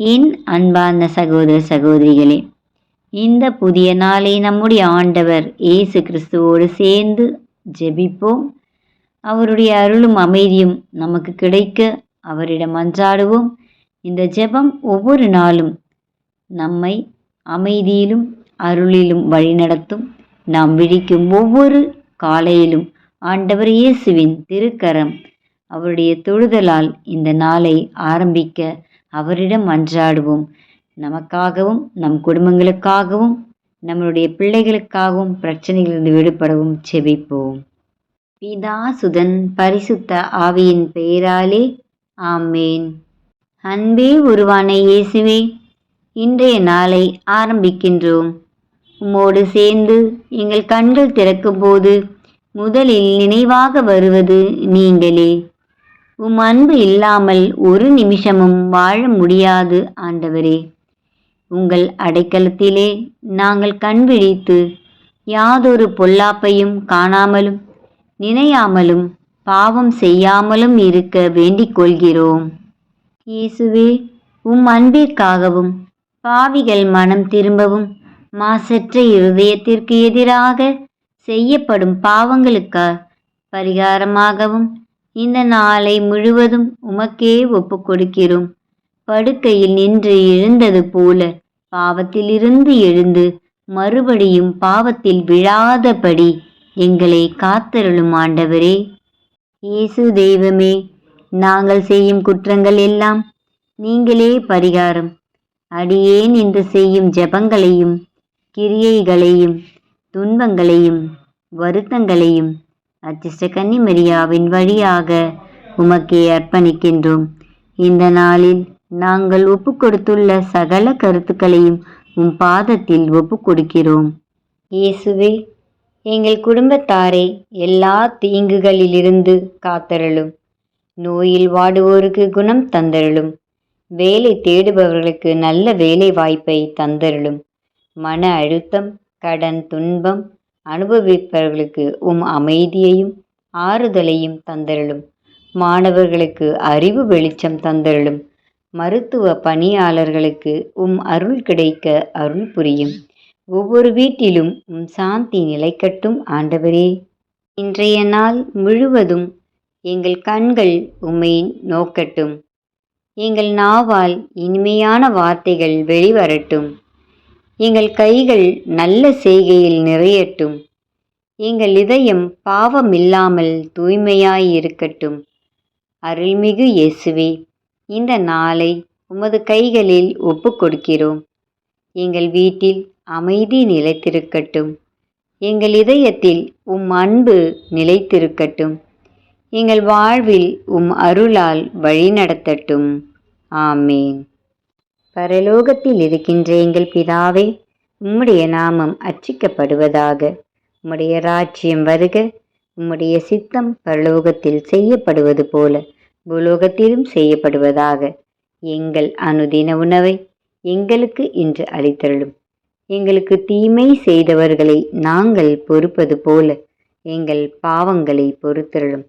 என் அன்பார்ந்த சகோதர சகோதரிகளே இந்த புதிய நாளை நம்முடைய ஆண்டவர் இயேசு கிறிஸ்துவோடு சேர்ந்து ஜெபிப்போம். அவருடைய அருளும் அமைதியும் நமக்கு கிடைக்க அவரிடம் அன்றாடுவோம். இந்த ஜெபம் ஒவ்வொரு நாளும் நம்மை அமைதியிலும் அருளிலும் வழிநடத்தும். நாம் விழிக்கும் ஒவ்வொரு காலையிலும் ஆண்டவர் இயேசுவின் திருக்கரம் அவருடைய தொழுதலால் இந்த நாளை ஆரம்பிக்க அவரிடம் மன்றாடுவோம் நமக்காகவும் நம் குடும்பங்களுக்காகவும் நம்மளுடைய பிள்ளைகளுக்காகவும் பிரச்சனைகளிலிருந்து விடுபடவும் செபிப்போம். பிதா சுதன் பரிசுத்த ஆவியின் பெயராலே ஆமேன். அன்பே உருவான இயேசுவே இன்றைய நாளை ஆரம்பிக்கின்றோம். உம்மோடு சேர்ந்து எங்கள் கண்கள் திறக்கும்போது முதலில் நினைவாக வருவது நீங்களே. உம் அன்பு இல்லாமல் ஒரு நிமிஷமும் வாழ முடியாது ஆண்டவரே. உங்கள் அடைக்கலத்திலே நாங்கள் கண் விழித்து யாதொரு பொல்லாப்பையும் காணாமலும் நினையாமலும் பாவம் செய்யாமலும் இருக்க வேண்டிக் கொள்கிறோம். இயேசுவே உம் அன்பிற்காகவும் பாவிகள் மனம் திரும்பவும் மாசற்ற இருதயத்திற்கு எதிராக செய்யப்படும் பாவங்களுக்கு பரிகாரமாகவும் இந்த நாளை முழுவதும் உமக்கே ஒப்புக் கொடுக்கிறோம் படுக்கையில் நின்று எழுந்தது போல பாவத்திலிருந்து எழுந்து மறுபடியும் பாவத்தில் விழாதபடி எங்களை காத்தருளும் ஆண்டவரே. இயேசு தெய்வமே நாங்கள் செய்யும் குற்றங்கள் எல்லாம் நீங்களே பரிகாரம். அடியேன் என்று செய்யும் ஜெபங்களையும் கிரியைகளையும் துன்பங்களையும் வருத்தங்களையும் அச்சிஷ்ட கன்னிமரியாவின் வழியாக உமக்கே அர்ப்பணிக்கின்றோம். இந்த நாளில் நாங்கள் ஒப்பு கொடுத்துள்ள சகல கருத்துக்களையும் உம் பாதத்தில் ஒப்பு கொடுக்கிறோம் இயேசுவே எங்கள் குடும்பத்தாரை எல்லா தீங்குகளிலிருந்து காத்தருளும். நோயில் வாடுவோருக்கு குணம் தந்தருளும். வேலை தேடுபவர்களுக்கு நல்ல வேலை வாய்ப்பை தந்தருளும். மன அழுத்தம் கடன் துன்பம் அனுபவிப்பவர்களுக்கு உம் அமைதியையும் ஆறுதலையும் தந்தருளும். மாணவர்களுக்கு அறிவு வெளிச்சம் தந்தருளும். மருத்துவ பணியாளர்களுக்கு உம் அருள் கிடைக்க அருள் புரியும். ஒவ்வொரு வீட்டிலும் உம் சாந்தி நிலைக்கட்டும் ஆண்டவரே. இன்றைய நாள் முழுவதும் எங்கள் கண்கள் உம்மை நோக்கட்டும். எங்கள் நாவால் இனிமையான வார்த்தைகள் வெளிவரட்டும். எங்கள் கைகள் நல்ல செய்கையில் நிறையட்டும். எங்கள் இதயம் பாவமில்லாமல் தூய்மையாய் இருக்கட்டும் அருள்மிகு இயேசுவே இந்த நாளை உமது கைகளில் ஒப்பு கொடுக்கிறோம் எங்கள் வீட்டில் அமைதி நிலைத்திருக்கட்டும். எங்கள் இதயத்தில் உம் அன்பு நிலைத்திருக்கட்டும். எங்கள் வாழ்வில் உம் அருளால் வழிநடத்தட்டும். ஆமேன். பரலோகத்தில் இருக்கின்ற எங்கள் பிதாவே உம்முடைய நாமம் அச்சிக்கப்படுவதாக உம்முடைய ராஜ்யம் வருக. உம்முடைய சித்தம் பரலோகத்தில் செய்யப்படுவது போல பூலோகத்திலும் செய்யப்படுவதாக. எங்கள் அனுதின உணவை எங்களுக்கு இன்று அளித்தருளும். எங்களுக்கு தீமை செய்தவர்களை நாங்கள் பொறுப்பது போல எங்கள் பாவங்களை பொறுத்தருளும்.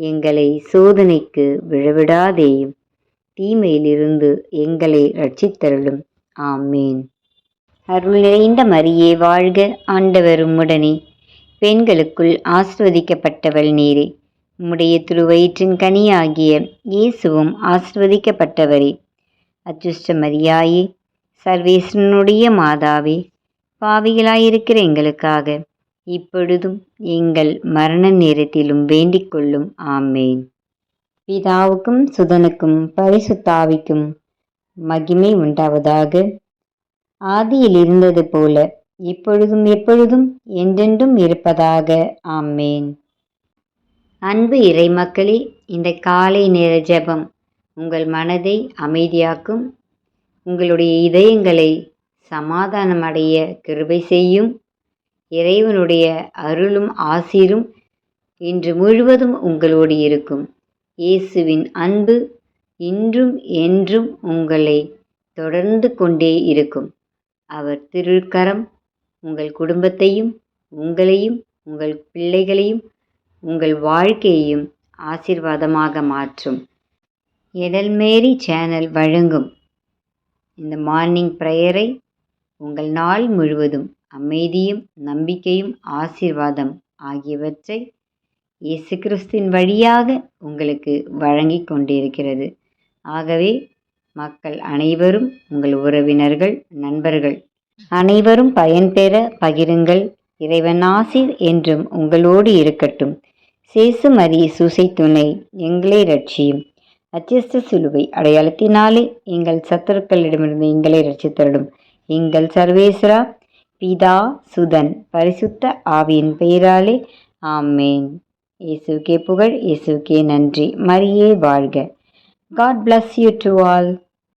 எங்களை சோதனைக்கு விழவிடாதேயும். தீமையிலிருந்து எங்களை ரட்சித்தருளும் ஆமீன். அருள் நிறைந்த மரியே வாழ்க ஆண்டவர் உம்முடனே. பெண்களுக்குள் ஆசிர்வதிக்கப்பட்டவள் நீரே. உம்முடைய திருவயிற்றின் கனியாகிய இயேசுவும் ஆசிர்வதிக்கப்பட்டவரே. அச்சுஷ்ட மரியாயே சர்வேஸ்வரனுடைய மாதாவே பாவிகளாயிருக்கிற எங்களுக்காக இப்பொழுதும் எங்கள் மரண நேரத்திலும் வேண்டிக் கொள்ளும் ஆமேன். பிதாவுக்கும் சுதனுக்கும் பரிசுத்தாவிக்கும் மகிமை உண்டாவதாக. ஆதியில் இருந்தது போல இப்பொழுதும் எப்பொழுதும் என்றென்றும் இருப்பதாக. ஆமேன். அன்பு இறை மக்களே இந்த காலை நேர ஜெபம் உங்கள் மனதை அமைதியாக்கும் உங்களுடைய இதயங்களை சமாதானமடைய கிருபை செய்யும் இறைவனுடைய அருளும் ஆசீரும் இன்று முழுவதும் உங்களோடு இருக்கும். இயேசுவின் அன்பு இன்றும் என்றும் உங்களை தொடர்ந்து கொண்டே இருக்கும். அவர் திருக்கரம் உங்கள் குடும்பத்தையும் உங்களையும் உங்கள் பிள்ளைகளையும் உங்கள் வாழ்க்கையையும் ஆசீர்வாதமாக மாற்றும். எடல்மேரி சேனல் வழங்கும் இந்த மார்னிங் ப்ரேயரை உங்கள் நாள் முழுவதும் அமைதியும் நம்பிக்கையும் ஆசிர்வாதம் ஆகியவற்றை இயேசு கிறிஸ்தின் வழியாக உங்களுக்கு வழங்கி கொண்டிருக்கிறது. ஆகவே மக்கள் அனைவரும் உங்கள் உறவினர்கள் நண்பர்கள் அனைவரும் பயன்பெற பகிருங்கள். இறைவன் ஆசிர் என்றும் உங்களோடு இருக்கட்டும். சேசு மரிய சூசை துணை எங்களை ரட்சியும் அச்சஸ்த சிலுவை அடையாளத்தினாலே எங்கள் சத்துருக்களிடமிருந்து எங்களை ரட்சித்தருடும் எங்கள் சர்வேஸ்வரா பிதா சுதன் பரிசுத்த ஆவியின் பெயராலே ஆமேன். இயேசுக்கே புகழ் இயேசுக்கே நன்றி. மரியே வாழ்க. God bless you to all